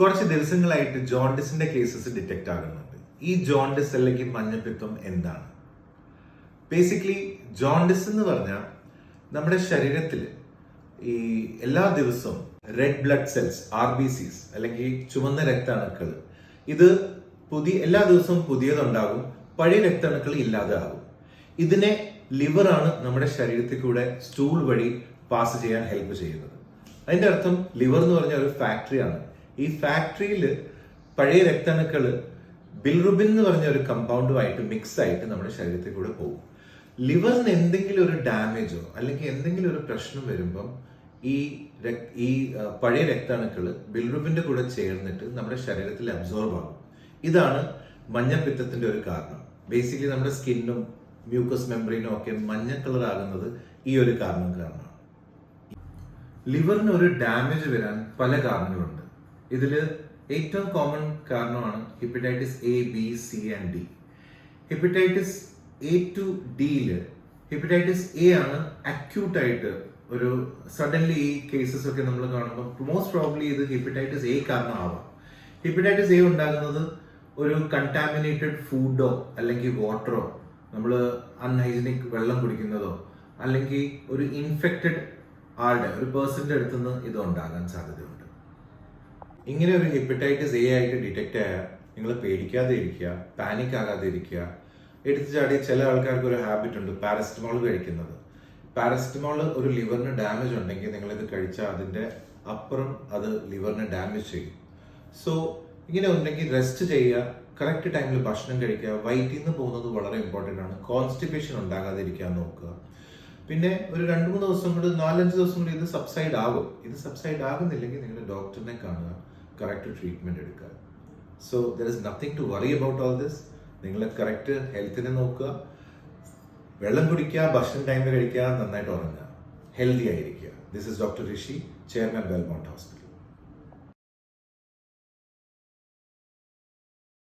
കുറച്ച് ദിവസങ്ങളായിട്ട് ജോണ്ടിസിന്റെ cases detect ആകുന്നുണ്ട്. ഈ ജോണ്ടിസ് അല്ലെങ്കിൽ മഞ്ഞപ്പിത്തം എന്താണ്? ബേസിക്കലി ജോണ്ടിസ് എന്ന് പറഞ്ഞാൽ നമ്മുടെ ശരീരത്തിൽ ഈ എല്ലാ ദിവസവും red blood cells R B Cs അല്ലെങ്കിൽ ചുവന്ന രക്താണുക്കൾ ഇത് പുതിയ എല്ലാ ദിവസവും പുതിയതുണ്ടാകും പഴയ രക്താണുക്കൾ ഇല്ലാതെ ആകും ഇതിനെ ലിവറാണ് നമ്മുടെ ശരീരത്തിൽ കൂടെ സ്റ്റൂൾ വഴി പാസ് ചെയ്യാൻ ഹെൽപ്പ് ചെയ്യുന്നത്. അതിന്റെ അർത്ഥം ലിവർ എന്ന് പറഞ്ഞ ഒരു ഫാക്ടറിയാണ് ഈ ഫാക്ടറിയിൽ പഴയ രക്തണുക്കൾ ബിൽറുബിൻ എന്ന് പറഞ്ഞ ഒരു കമ്പൗണ്ടുമായിട്ട് മിക്സ് ആയിട്ട് നമ്മുടെ ശരീരത്തിൽ കൂടെ പോകും. ലിവറിന് എന്തെങ്കിലും ഒരു ഡാമേജോ അല്ലെങ്കിൽ എന്തെങ്കിലും ഒരു പ്രശ്നം വരുമ്പം ഈ ഈ പഴയ രക്താണുക്കൾ ബിൽറുബിന്റെ കൂടെ ചേർന്നിട്ട് നമ്മുടെ ശരീരത്തിൽ അബ്സോർബ് ആകും. ഇതാണ് മഞ്ഞപ്പിത്തത്തിന്റെ ഒരു കാരണം. ബേസിക്കലി നമ്മുടെ സ്കിന്നും മ്യൂക്കസ് മെമ്പറിനും ഒക്കെ മഞ്ഞ കളർ ആകുന്നത് ഈ ഒരു കാരണം കാരണമാണ്. ലിവറിന് ഒരു ഡാമേജ് വരാൻ പല കാരണങ്ങളുണ്ട്. ഇതിൽ ഏറ്റവും കോമൺ കാരണമാണ് hepatitis A B C and D hepatitis A to ഡിയിൽ ഹെപ്പറ്റൈറ്റിസ് എ ആണ് അക്യൂട്ടായിട്ട് ഒരു സഡൻലി ഈ കേസസ് ഒക്കെ നമ്മൾ കാണുമ്പോൾ മോസ്റ്റ് പ്രോബ്ലി ഇത് ഹെപ്പറ്റൈറ്റിസ് എ കാരണമാവാം. ഹെപ്പറ്റൈറ്റിസ് എ ഉണ്ടാകുന്നത് ഒരു കണ്ടാമിനേറ്റഡ് ഫുഡോ അല്ലെങ്കിൽ വാട്ടറോ നമ്മൾ അൺഹൈജീനിക് വെള്ളം കുടിക്കുന്നതോ അല്ലെങ്കിൽ ഒരു ഇൻഫെക്റ്റഡ് ആളുടെ ഒരു പേഴ്സന്റെ അടുത്തുനിന്ന് ഇത് ഉണ്ടാകാൻ സാധ്യതയുണ്ട്. ഇങ്ങനെ ഒരു ഹെപ്പറ്റൈറ്റിസ് എ ആയിട്ട് ഡിറ്റക്ട് ആയാൽ നിങ്ങൾ പേടിക്കാതെ ഇരിക്കുക പാനിക് ആകാതെ ഇരിക്കുക എടുത്തു ചാടി ചില ആൾക്കാർക്ക് ഒരു ഹാബിറ്റ് ഉണ്ട് പാരസിറ്റമോൾ കഴിക്കുന്നത്. പാരസിറ്റമോൾ ഒരു ലിവറിന് ഡാമേജ് ഉണ്ടെങ്കിൽ നിങ്ങൾ ഇത് കഴിച്ചാൽ അതിന്റെ അപ്പുറം അത് ലിവറിന് ഡാമേജ് ചെയ്യും. സോ ഇങ്ങനെ ഉണ്ടെങ്കിൽ റെസ്റ്റ് ചെയ്യുക കറക്റ്റ് ടൈമിൽ ഭക്ഷണം കഴിക്കുക വയറ്റിൽ നിന്ന് പോകുന്നത് വളരെ ഇമ്പോർട്ടന്റ് ആണ്. കോൺസ്റ്റിപ്പേഷൻ ഉണ്ടാകാതിരിക്കാൻ നോക്കുക. പിന്നെ ഒരു രണ്ട് മൂന്ന് ദിവസം കൊണ്ട് നാലഞ്ച് ദിവസം കൊണ്ട് ഇത് സബ്സൈഡ് ആകും. ഇത് സബ്സൈഡ് ആകുന്നില്ലെങ്കിൽ നിങ്ങൾ ഡോക്ടറിനെ കാണുക കറക്റ്റ് ട്രീറ്റ്മെന്റ് എടുക്കുക. So there is nothing to worry about all this നിങ്ങൾ കറക്റ്റ് ഹെൽത്തിനെ നോക്കുക. വെള്ളം കുടിക്കുക ഭക്ഷണം ടൈമിൽ കഴിക്കുക നന്നായിട്ട് ഉറങ്ങുക. ഹെൽത്തി ആയിരിക്കുക. This is doctor Rishi chairman Welmont hospital